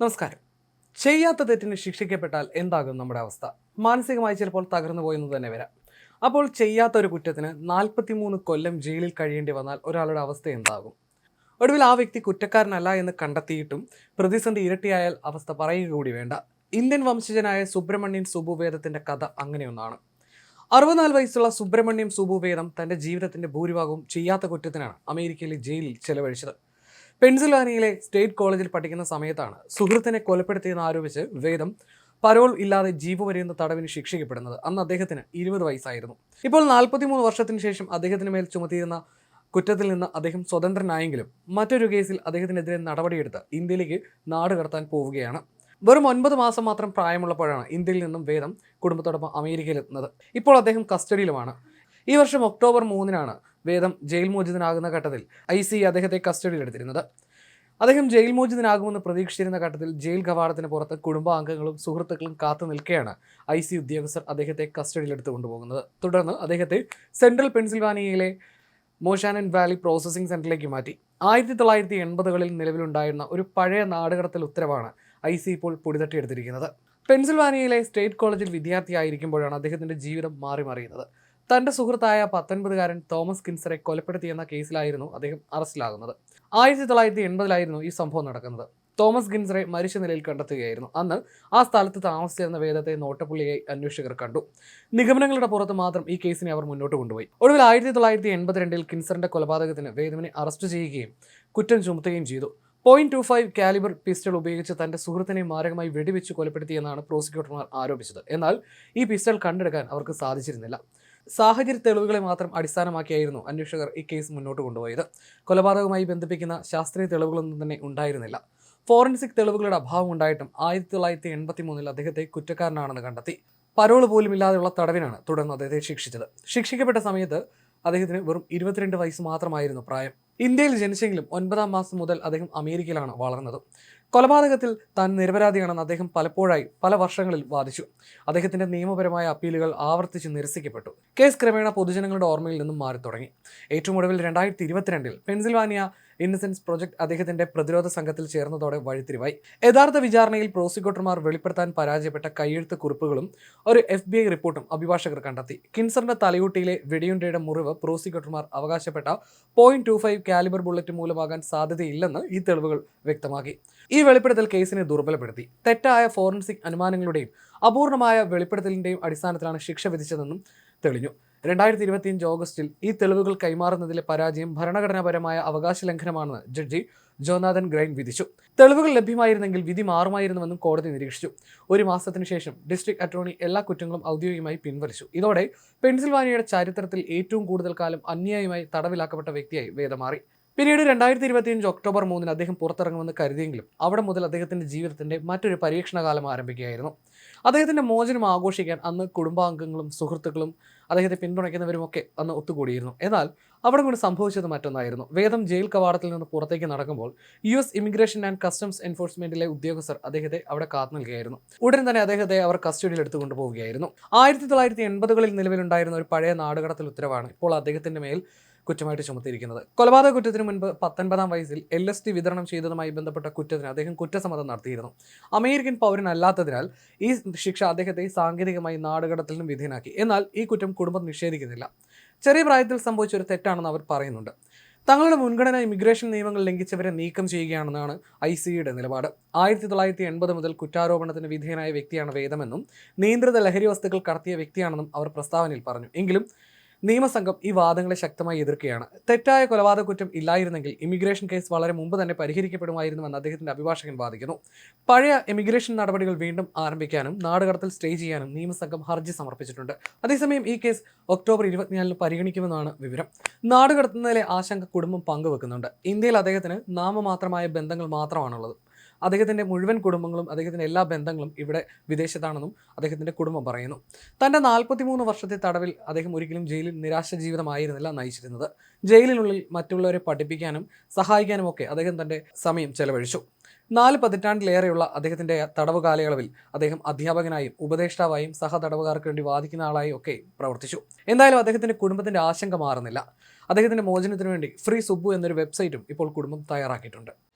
നമസ്കാരം. ചെയ്യാത്ത തെറ്റിന് ശിക്ഷിക്കപ്പെട്ടാൽ എന്താകും നമ്മുടെ അവസ്ഥ? മാനസികമായി ചിലപ്പോൾ തകർന്നു പോയെന്ന് തന്നെ വരാം. അപ്പോൾ ചെയ്യാത്ത ഒരു കുറ്റത്തിന് നാൽപ്പത്തിമൂന്ന് കൊല്ലം ജയിലിൽ കഴിയേണ്ടി വന്നാൽ ഒരാളുടെ അവസ്ഥ എന്താകും? ഒടുവിൽ ആ വ്യക്തി കുറ്റക്കാരനല്ല എന്ന് കണ്ടെത്തിയിട്ടും പ്രതിസന്ധി ഇരട്ടിയായാൽ അവസ്ഥ പറയുക കൂടി വേണ്ട. ഇന്ത്യൻ വംശജനായ സുബ്രഹ്മണ്യൻ സുബുവേദത്തിന്റെ കഥ അങ്ങനെയൊന്നാണ്. അറുപത്തിനാല് വയസ്സുള്ള സുബ്രഹ്മണ്യം സുബുവേദം തന്റെ ജീവിതത്തിന്റെ ഭൂരിഭാഗവും ചെയ്യാത്ത കുറ്റത്തിനാണ് അമേരിക്കയിലെ ജയിലിൽ ചെലവഴിച്ചത്. പെൻസിൽവാനിയയിലെ സ്റ്റേറ്റ് കോളേജിൽ പഠിക്കുന്ന സമയത്താണ് സുഹൃത്തിനെ കൊലപ്പെടുത്തിയെന്ന് ആരോപിച്ച് വേദം പരോൾ ഇല്ലാതെ ജീവപര്യന്ത തടവിന് ശിക്ഷിക്കപ്പെടുന്നത്. അന്ന് അദ്ദേഹത്തിന് ഇരുപത് വയസ്സായിരുന്നു. ഇപ്പോൾ നാൽപ്പത്തിമൂന്ന് വർഷത്തിന് ശേഷം അദ്ദേഹത്തിന് മേൽ ചുമത്തിയിരുന്ന കുറ്റത്തിൽ നിന്ന് അദ്ദേഹം സ്വതന്ത്രനായെങ്കിലും മറ്റൊരു കേസിൽ അദ്ദേഹത്തിനെതിരെ നടപടിയെടുത്ത് ഇന്ത്യയിലേക്ക് നാട് കടത്താൻ പോവുകയാണ്. വെറും ഒൻപത് മാസം മാത്രം പ്രായമുള്ളപ്പോഴാണ് ഇന്ത്യയിൽ നിന്നും വേദം കുടുംബത്തോടൊപ്പം അമേരിക്കയിലെത്തുന്നത്. ഇപ്പോൾ അദ്ദേഹം കസ്റ്റഡിയിലുമാണ്. ഈ വർഷം ഒക്ടോബർ മൂന്നിനാണ് വേദം ജയിൽ മോചിതനാകുന്ന ഘട്ടത്തിൽ ഐ സി അദ്ദേഹത്തെ കസ്റ്റഡിയിലെടുത്തിരുന്നത്. അദ്ദേഹം ജയിൽ മോചിതനാകുമെന്ന് പ്രതീക്ഷിച്ചിരുന്ന ഘട്ടത്തിൽ ജയിൽ കവാടത്തിന് പുറത്ത് കുടുംബാംഗങ്ങളും സുഹൃത്തുക്കളും കാത്തു നിൽക്കെയാണ് ഐ സി ഉദ്യോഗസ്ഥർ അദ്ദേഹത്തെ കസ്റ്റഡിയിലെടുത്ത് കൊണ്ടുപോകുന്നത്. തുടർന്ന് അദ്ദേഹത്തെ സെൻട്രൽ പെൻസിൽവാനിയയിലെ മോഷാനൻ വാലി പ്രോസസ്സിംഗ് സെന്ററിലേക്ക് മാറ്റി. ആയിരത്തി തൊള്ളായിരത്തി എൺപതുകളിൽ നിലവിലുണ്ടായിരുന്ന ഒരു പഴയ നാടുകടത്തൽ ഉത്തരവാണ് ഐ സി ഇപ്പോൾ പൊടിതട്ടിയെടുത്തിരിക്കുന്നത്. പെൻസിൽവാനിയയിലെ സ്റ്റേറ്റ് കോളേജിൽ വിദ്യാർത്ഥിയായിരിക്കുമ്പോഴാണ് അദ്ദേഹത്തിന്റെ ജീവിതം മാറി മറിയുന്നത് തന്റെ സുഹൃത്തായ പത്തൊൻപതുകാരൻ തോമസ് കിൻസറെ കൊലപ്പെടുത്തിയെന്ന കേസിലായിരുന്നു അദ്ദേഹം അറസ്റ്റിലാകുന്നത്. ആയിരത്തി തൊള്ളായിരത്തി എൺപതിലായിരുന്നു ഈ സംഭവം നടക്കുന്നത്. തോമസ് ഗിൻസറെ മരിച്ച നിലയിൽ കണ്ടെത്തുകയായിരുന്നു. അന്ന് ആ സ്ഥലത്ത് താമസിച്ചിരുന്ന വേദത്തെ നോട്ടപ്പുള്ളിയായി അന്വേഷകർ കണ്ടു. നിഗമനങ്ങളുടെ പുറത്ത് മാത്രം ഈ കേസിനെ അവർ മുന്നോട്ട് കൊണ്ടുപോയി. ഒടുവിൽ ആയിരത്തി തൊള്ളായിരത്തി എൺപത്തിരണ്ടിൽ കിൻസറിന്റെ കൊലപാതകത്തിന് വേദവിനെ അറസ്റ്റ് ചെയ്യുകയും കുറ്റം ചുമത്തുകയും ചെയ്തു. Point two five calibre pistol ഉപയോഗിച്ച് തന്റെ സുഹൃത്തിനെ മാരകമായി വെടിവെച്ച് കൊലപ്പെടുത്തിയെന്നാണ് പ്രോസിക്യൂട്ടർമാർ ആരോപിച്ചത്. എന്നാൽ ഈ പിസ്റ്റൾ കണ്ടെടുക്കാൻ അവർക്ക് സാധിച്ചിരുന്നില്ല. സാഹചര്യ തെളിവുകളെ മാത്രം അടിസ്ഥാനമാക്കിയായിരുന്നു അന്വേഷകർ ഈ കേസ് മുന്നോട്ട് കൊണ്ടുപോയത്. കൊലപാതകവുമായി ബന്ധിപ്പിക്കുന്ന ശാസ്ത്രീയ തെളിവുകളൊന്നും തന്നെ ഉണ്ടായിരുന്നില്ല. ഫോറൻസിക് തെളിവുകളുടെ അഭാവം ഉണ്ടായിട്ടും ആയിരത്തി തൊള്ളായിരത്തി എൺപത്തി മൂന്നിൽ അദ്ദേഹത്തെ കുറ്റക്കാരനാണെന്ന് കണ്ടെത്തി. പരോൾ പോലും ഇല്ലാതെയുള്ള തടവിനാണ് തുടർന്ന് അദ്ദേഹത്തെ ശിക്ഷിച്ചത്. ശിക്ഷിക്കപ്പെട്ട സമയത്ത് അദ്ദേഹത്തിന് വെറും ഇരുപത്തിരണ്ട് വയസ്സ് മാത്രമായിരുന്നു പ്രായം. ഇന്ത്യയിൽ ജനിച്ചെങ്കിലും ഒൻപതാം മാസം മുതൽ അദ്ദേഹം അമേരിക്കയിലാണ് വളർന്നത്. കൊലപാതകത്തിൽ താൻ നിരപരാധിയാണെന്ന് അദ്ദേഹം പലപ്പോഴായി പല വർഷങ്ങളിൽ വാദിച്ചു. അദ്ദേഹത്തിന്റെ നിയമപരമായ അപ്പീലുകൾ ആവർത്തിച്ച് നിരസിക്കപ്പെട്ടു. കേസ് ക്രമേണ പൊതുജനങ്ങളുടെ ഓർമ്മയിൽ നിന്നും മാറി തുടങ്ങി. ഏറ്റവും ഒടുവിൽ രണ്ടായിരത്തി ഇരുപത്തിരണ്ടിൽ പെൻസിൽവാനിയ ഇന്നസെൻസ് പ്രൊജക്ട് അദ്ദേഹത്തിന്റെ പ്രതിരോധ സംഘത്തിൽ ചേർന്നതോടെ വഴിത്തിരിവായി. യഥാർത്ഥ വിചാരണയിൽ പ്രോസിക്യൂട്ടർമാർ വെളിപ്പെടുത്താൻ പരാജയപ്പെട്ട കയ്യെഴുത്ത് കുറിപ്പുകളും ഒരു എഫ് ബി ഐ റിപ്പോർട്ടും അഭിഭാഷകർ കണ്ടെത്തി. കിൻസറിന്റെ തലയൂട്ടിയിലെ വെടിയുണ്ടയുടെ മുറിവ് പ്രോസിക്യൂട്ടർമാർ അവകാശപ്പെട്ട point two five calibre bullet മൂലമാകാൻ സാധ്യതയില്ലെന്ന് ഈ തെളിവുകൾ വ്യക്തമാക്കി. ഈ വെളിപ്പെടുത്തൽ കേസിനെ ദുർബലപ്പെടുത്തി. തെറ്റായ ഫോറൻസിക് അനുമാനങ്ങളുടെയും അപൂർണമായ വെളിപ്പെടുത്തലിന്റെയും അടിസ്ഥാനത്തിലാണ് ശിക്ഷ വിധിച്ചതെന്നും തെളിഞ്ഞു. രണ്ടായിരത്തി ഇരുപത്തിയഞ്ച് ഓഗസ്റ്റിൽ ഈ തെളിവുകൾ കൈമാറുന്നതിലെ പരാജയം ഭരണഘടനാപരമായ അവകാശ ലംഘനമാണെന്ന് ജഡ്ജി ജോനാഥൻ ഗ്രൈൻ വിധിച്ചു. തെളിവുകൾ ലഭ്യമായിരുന്നെങ്കിൽ വിധി മാറുമായിരുന്നുവെന്നും കോടതി നിരീക്ഷിച്ചു. ഒരു മാസത്തിനു ശേഷം ഡിസ്ട്രിക്ട് അറ്റോർണി എല്ലാ കുറ്റങ്ങളും ഔദ്യോഗികമായി പിൻവലിച്ചു. ഇതോടെ പെൻസിൽവാനിയയുടെ ചരിത്രത്തിൽ ഏറ്റവും കൂടുതൽ കാലം അന്യായമായി തടവിലാക്കപ്പെട്ട വ്യക്തിയായി വേദമാറി പിന്നീട് രണ്ടായിരത്തി ഇരുപത്തിയഞ്ച് ഒക്ടോബർ മൂന്നിന് അദ്ദേഹം പുറത്തിറങ്ങുമെന്ന് കരുതിയെങ്കിലും അവിടെ മുതൽ അദ്ദേഹത്തിന്റെ ജീവിതത്തിന്റെ മറ്റൊരു പരീക്ഷണകാലം ആരംഭിക്കുകയായിരുന്നു. അദ്ദേഹത്തിന്റെ മോചനം ആഘോഷിക്കാൻ അന്ന് കുടുംബാംഗങ്ങളും സുഹൃത്തുക്കളും അദ്ദേഹത്തെ പിന്തുണയ്ക്കുന്നവരുമൊക്കെ അന്ന് ഒത്തുകൂടിയിരുന്നു. എന്നാൽ അവിടെ കൊണ്ട് സംഭവിച്ചത് മറ്റൊന്നായിരുന്നു. വേദം ജയിൽ കവാടത്തിൽ നിന്ന് പുറത്തേക്ക് നടക്കുമ്പോൾ U S immigration and customs എൻഫോഴ്സ്മെന്റിലെ ഉദ്യോഗസ്ഥർ അദ്ദേഹത്തെ അവിടെ കാത്തു നിൽക്കുകയായിരുന്നു. ഉടൻ തന്നെ അദ്ദേഹത്തെ അവർ കസ്റ്റഡിയിൽ എടുത്തു കൊണ്ടുപോവുകയായിരുന്നു ആയിരത്തി തൊള്ളായിരത്തി എൺപതുകളിൽ നിലവിലുണ്ടായിരുന്ന ഒരു പഴയ നാടുകടത്തിൽ ഉത്തരവാണ് ഇപ്പോൾ അദ്ദേഹത്തിന്റെ മേൽ കുറ്റമായിട്ട് ചുമത്തിയിരിക്കുന്നത്. കൊലപാതക കുറ്റത്തിന് മുൻപ് പത്തൊൻപതാം വയസ്സിൽ എൽ എസ് ടി വിതരണം ചെയ്തതുമായി ബന്ധപ്പെട്ട കുറ്റത്തിന് അദ്ദേഹം കുറ്റസമ്മതം നടത്തിയിരുന്നു. അമേരിക്കൻ പൗരനല്ലാത്തതിനാൽ ഈ ശിക്ഷ അദ്ദേഹത്തെ സാങ്കേതികമായി നാടുകടത്തലിനും വിധേയനാക്കി. എന്നാൽ ഈ കുറ്റം കുടുംബം നിഷേധിക്കുന്നില്ല. ചെറിയ പ്രായത്തിൽ സംഭവിച്ച ഒരു തെറ്റാണെന്ന് അവർ പറയുന്നുണ്ട്. തങ്ങളുടെ മുൻഗണന ഇമിഗ്രേഷൻ നിയമങ്ങൾ ലംഘിച്ചവരെ നീക്കം ചെയ്യുകയാണെന്നാണ് ഐ സിയുടെ നിലപാട്. ആയിരത്തി തൊള്ളായിരത്തി എൺപത് മുതൽ കുറ്റാരോപണത്തിന് വിധേയനായ വ്യക്തിയാണ് വേദമെന്നും നിയന്ത്രിത ലഹരി വസ്തുക്കൾ കടത്തിയ വ്യക്തിയാണെന്നും അവർ പ്രസ്താവനയിൽ പറഞ്ഞു. എങ്കിലും നിയമസംഘം ഈ വാദങ്ങളെ ശക്തമായി എതിർക്കുകയാണ്. തെറ്റായ കൊലപാതക കുറ്റം ഇല്ലായിരുന്നെങ്കിൽ ഇമിഗ്രേഷൻ കേസ് വളരെ മുമ്പ് തന്നെ പരിഹരിക്കപ്പെടുമായിരുന്നുവെന്ന് അദ്ദേഹത്തിന്റെ അഭിഭാഷകൻ വാദിക്കുന്നു. പഴയ ഇമിഗ്രേഷൻ നടപടികൾ വീണ്ടും ആരംഭിക്കാനും നാടുകടത്തിൽ സ്റ്റേ ചെയ്യാനും നിയമസംഘം ഹർജി സമർപ്പിച്ചിട്ടുണ്ട്. അതേസമയം ഈ കേസ് ഒക്ടോബർ ഇരുപത്തിനാലിന് പരിഗണിക്കുമെന്നാണ് വിവരം. നാടുകടത്തുന്നതിലെ ആശങ്ക കുടുംബം പങ്കുവെക്കുന്നുണ്ട്. ഇന്ത്യയിൽ അദ്ദേഹത്തിന് നാമമാത്രമായ ബന്ധങ്ങൾ മാത്രമാണുള്ളത്. അദ്ദേഹത്തിന്റെ മുഴുവൻ കുടുംബങ്ങളും അദ്ദേഹത്തിന്റെ എല്ലാ ബന്ധങ്ങളും ഇവിടെ വിദേശത്താണെന്നും അദ്ദേഹത്തിന്റെ കുടുംബം പറയുന്നു. തന്റെ നാൽപ്പത്തിമൂന്ന് വർഷത്തെ തടവിൽ അദ്ദേഹം ഒരിക്കലും ജയിലിൽ നിരാശ ജീവിതമായിരുന്നില്ല നയിച്ചിരുന്നത്. ജയിലിനുള്ളിൽ മറ്റുള്ളവരെ പഠിപ്പിക്കാനും സഹായിക്കാനും ഒക്കെ അദ്ദേഹം തന്റെ സമയം ചെലവഴിച്ചു. നാല് പതിറ്റാണ്ടിലേറെയുള്ള അദ്ദേഹത്തിന്റെ തടവ് കാലയളവിൽ അദ്ദേഹം അധ്യാപകനായും ഉപദേഷ്ടാവായും സഹ തടവുകാർക്ക് വേണ്ടി വാദിക്കുന്ന ആളായും ഒക്കെ പ്രവർത്തിച്ചു. എന്തായാലും അദ്ദേഹത്തിന്റെ കുടുംബത്തിന്റെ ആശങ്ക മാറുന്നില്ല. അദ്ദേഹത്തിന്റെ മോചനത്തിന് വേണ്ടി ഫ്രീ സുബ്ബു എന്നൊരു വെബ്സൈറ്റും ഇപ്പോൾ കുടുംബം തയ്യാറാക്കിയിട്ടുണ്ട്.